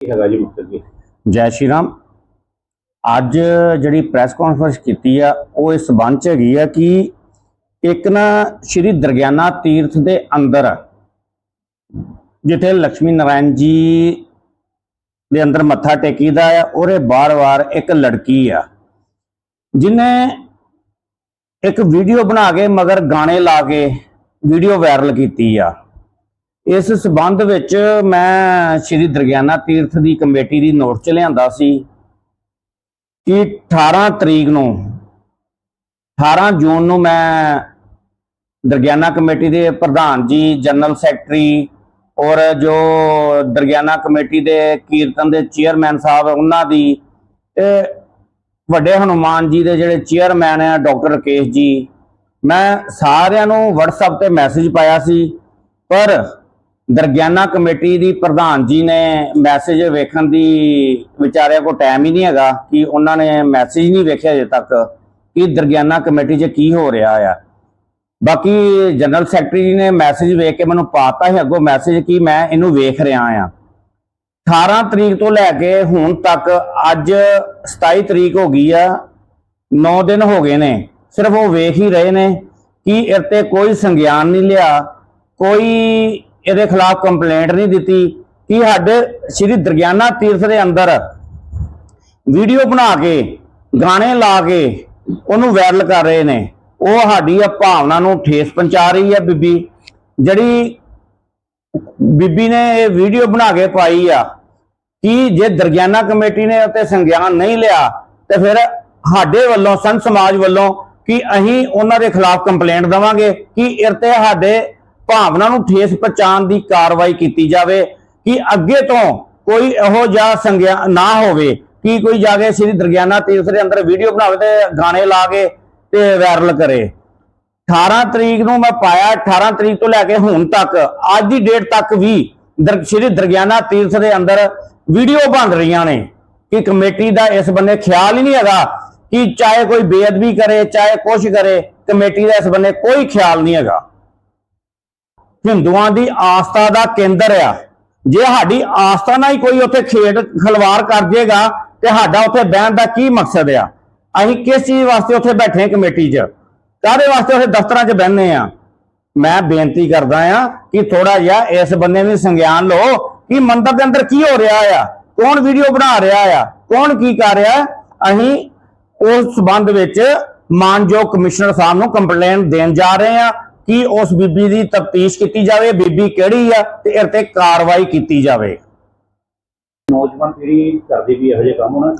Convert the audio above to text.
ਹੈਗਾ ਜੀ ਮਕਸਦ ਜੀ ਜੈ ਸ਼੍ਰੀ ਰਾਮ। ਅੱਜ ਜਿਹੜੀ ਪ੍ਰੈਸ ਕਾਨਫਰੰਸ ਕੀਤੀ ਆ, ਉਹ ਇਸ ਸੰਬੰਧ ਚ ਹੈਗੀ ਆ ਕਿ ਇੱਕ ਨਾ ਸ਼੍ਰੀ ਦਰਗਿਆਨਾ ਤੀਰਥ ਦੇ ਅੰਦਰ, ਜਿੱਥੇ ਲక్ష్ਮੀ ਨਾਰਾਇਣ ਜੀ ਦੇ ਅੰਦਰ ਮੱਥਾ ਟੇਕੀਦਾ ਆ, ਉਹਦੇ ਬਾਰ-ਬਾਰ ਇੱਕ ਲੜਕੀ ਆ, ਜਿਨੇ ਇੱਕ ਵੀਡੀਓ ਬਣਾ ਕੇ ਮਗਰ ਗਾਣੇ ਲਾ ਕੇ ਵੀਡੀਓ ਵਾਇਰਲ ਕੀਤੀ ਆ। ਇਸ ਸਬੰਧ ਵਿੱਚ ਮੈਂ ਸ਼੍ਰੀ ਦਰਗਿਆਨਾ ਤੀਰਥ ਦੀ ਕਮੇਟੀ ਦੀ ਨੋਟ ਚ ਲਿਆਂਦਾ ਸੀ ਕਿ 18 ਤਰੀਕ ਨੂੰ 18 ਜੂਨ ਨੂੰ ਮੈਂ ਦਰਗਿਆਨਾ ਕਮੇਟੀ ਦੇ ਪ੍ਰਧਾਨ ਜੀ, ਜਨਰਲ ਸੈਕਟਰੀ ਔਰ ਜੋ ਦਰਗਿਆਨਾ ਕਮੇਟੀ ਦੇ ਕੀਰਤਨ ਦੇ ਚੇਅਰਮੈਨ ਸਾਹਿਬ ਉਹਨਾਂ ਦੀ ਤੇ ਵੱਡੇ ਹਨੂਮਾਨ ਜੀ ਦੇ ਜਿਹੜੇ ਚੇਅਰਮੈਨ ਆ, ਡਾਕਟਰ ਰਕੇਸ਼ ਜੀ, ਮੈਂ ਸਾਰਿਆਂ ਨੂੰ WhatsApp ਤੇ ਮੈਸੇਜ ਪਾਇਆ ਸੀ ਪਰ ਦਰਗਿਆਨਾ ਕਮੇਟੀ ਦੀ ਪ੍ਰਧਾਨ ਜੀ ਨੇ ਮੈਸੇਜ ਵੇਖਣ ਦੀ ਵਿਚਾਰਿਆਂ ਕੋ ਟਾਈਮ ਹੀ ਨਹੀਂ ਹੈਗਾ ਕਿ ਉਹਨਾਂ ਨੇ ਮੈਸੇਜ ਨਹੀਂ ਵੇਖਿਆ ਅਜੇ ਤੱਕ ਕਿ ਦਰਗਿਆਨਾ ਕਮੇਟੀ 'ਚ ਕੀ ਹੋ ਰਿਹਾ ਆ। ਬਾਕੀ ਜਨਰਲ ਸੈਕਟਰੀ ਜੀ ਨੇ ਮੈਸੇਜ ਵੇਖ ਕੇ ਮੈਨੂੰ ਪਾਤਾ ਹੈ ਅੱਗੋਂ ਮੈਸੇਜ ਕਿ ਮੈਂ ਇਹਨੂੰ ਵੇਖ ਰਿਹਾ ਆ। 18 ਤਰੀਕ ਤੋਂ ਲੈ ਕੇ ਹੁਣ ਤੱਕ ਅੱਜ 27 ਤਰੀਕ ਹੋ ਗਈ ਆ 9 ਦਿਨ ਹੋ ਗਏ ਨੇ, ਸਿਰਫ ਉਹ ਵੇਖ ਹੀ ਰਹੇ ਨੇ ਕਿ ਇਹ ਤੇ ਕੋਈ ਸੰਗਿਆਨ ਨਹੀਂ ਲਿਆ, ਕੋਈ ਇਹਦੇ ਖਿਲਾਫ ਕੰਪਲੇਂਟ ਨਹੀਂ ਦਿੱਤੀ। ਕਿ ਸਾਡੇ ਸ਼੍ਰੀ ਦਰਗਿਆਨਾ ਤੀਰਥ ਦੇ ਅੰਦਰ ਵੀਡੀਓ ਬਣਾ ਕੇ, ਗਾਣੇ ਲਾ ਕੇ ਉਹਨੂੰ ਵਾਇਰਲ ਕਰ ਰਹੇ ਨੇ? ਉਹ ਸਾਡੀ ਆ ਭਾਵਨਾ ਨੂੰ ਠੇਸ ਪਹੁੰਚਾ ਰਹੀ ਹੈ ਬੀਬੀ। ਜਿਹੜੀ ਬੀਬੀ ਨੇ ਇਹ ਵੀਡੀਓ ਬਣਾ ਕੇ ਪਾਈ ਆ, ਕਿ ਜੇ ਦਰਗਿਆਨਾ ਕਮੇਟੀ ਨੇ ਉੱਤੇ ਸੰਗਿਆਨ ਨਹੀਂ ਲਿਆ, ਤੇ ਫਿਰ ਸਾਡੇ ਵੱਲੋਂ, ਸੰਤ ਸਮਾਜ ਵੱਲੋਂ ਕਿ ਅਸੀਂ ਉਹਨਾਂ ਦੇ ਖਿਲਾਫ ਕੰਪਲੇਂਟ ਦਵਾਂਗੇ? ਕਿ ਇਹ ਤੇ ਸਾਡੇ ਭਾਵਨਾ ਨੂੰ ਠੇਸ ਪਹੁੰਚਾਉਣ ਦੀ ਕਾਰਵਾਈ ਕੀਤੀ ਜਾਵੇ ਕਿ ਅੱਗੇ ਤੋਂ ਕੋਈ ਇਹੋ ਜਿਹਾ ਸੰਗਿਆ ਨਾ ਹੋਵੇ, ਕਿ ਕੋਈ ਜਾ ਕੇ ਸ੍ਰੀ ਦਰਗਿਆਨਾ ਤੀਰਥ ਦੇ ਅੰਦਰ ਵੀਡੀਓ ਬਣਾਵੇ ਤੇ ਗਾਣੇ ਲਾ ਕੇ ਤੇ ਵਾਇਰਲ ਕਰੇ। 18 ਤਰੀਕ ਨੂੰ ਮੈਂ ਪਾਇਆ 18 ਤਰੀਕ ਤੋਂ ਲੈ ਕੇ ਹੁਣ ਤੱਕ, ਅੱਜ ਦੀ ਡੇਟ ਤੱਕ ਵੀ ਦਰ ਸ਼੍ਰੀ ਦਰਗਿਆਨਾ ਤੀਰਥ ਦੇ ਅੰਦਰ ਵੀਡੀਓ ਬਣ ਰਹੀਆਂ ਨੇ। ਕਿ ਕਮੇਟੀ ਦਾ ਇਸ ਬੰਨੇ ਖਿਆਲ ਹੀ ਨਹੀਂ ਹੈਗਾ ਕਿ ਚਾਹੇ ਕੋਈ ਬੇਅਦਬੀ ਕਰੇ, ਚਾਹੇ ਕੁਛ ਕਰੇ, ਕਮੇਟੀ ਦਾ ਇਸ ਬੰਨੇ ਕੋਈ ਖਿਆਲ ਨਹੀਂ ਹੈਗਾ। ਹਿੰਦੂਆਂ ਦੀ ਆਸਥਾ ਦਾ ਕੇਂਦਰ ਆ। ਜੇ ਸਾਡੀ ਆਸਥਾ ਨਾਲ ਹੀ ਕੋਈ ਉੱਥੇ ਖੇਡ ਖਲਵਾਰ ਕਰ ਜੇਗਾ, ਤੇ ਸਾਡਾ ਉੱਥੇ ਬਹਿਣ ਦਾ ਕੀ ਮਕਸਦ ਆ? ਅਸੀਂ ਕਿਸ ਚੀਜ਼ ਵਾਸਤੇ ਉੱਥੇ ਬੈਠੇ ਹਾਂ ਕਮੇਟੀ 'ਚ? ਕਾਹਦੇ ਵਾਸਤੇ ਉੱਥੇ ਦਫ਼ਤਰਾਂ 'ਚ ਬਹਿੰਦੇ ਆ ਮੈਂ ਬੇਨਤੀ ਕਰਦਾ ਆ ਕਿ ਥੋੜਾ ਜਿਹਾ ਇਸ ਬੰਦੇ ਨੂੰ ਸੰਗਿਆਨ ਲਓ ਕਿ ਮੰਦਰ ਦੇ ਅੰਦਰ ਕੀ ਹੋ ਰਿਹਾ ਆ? ਕੌਣ ਵੀਡੀਓ ਬਣਾ ਰਿਹਾ ਆ? ਕੌਣ ਕੀ ਕਰ ਰਿਹਾ? ਅਸੀਂ ਉਸ ਸਬੰਧ ਵਿੱਚ ਮਾਨਯੋਗ ਕਮਿਸ਼ਨਰ ਸਾਹਿਬ ਨੂੰ ਕੰਪਲੇਂਟ ਦੇਣ ਜਾ ਰਹੇ ਆ ਕਿ ਉਸ ਬੀਬੀ ਦੀ ਤਫਤੀਸ਼ ਕੀਤੀ ਜਾਵੇ, ਬੀਬੀ ਕਿਹੜੀ ਆ ਤੇ ਇਹਦੇ ਤੇ ਕਾਰਵਾਈ ਕੀਤੀ ਜਾਵੇ। ਨੌਜਵਾਨ ਪੀੜ੍ਹੀ ਕਰਦੀ ਵੀ ਇਹੋ ਜਿਹੇ ਕੰਮ ਉਹਨਾਂ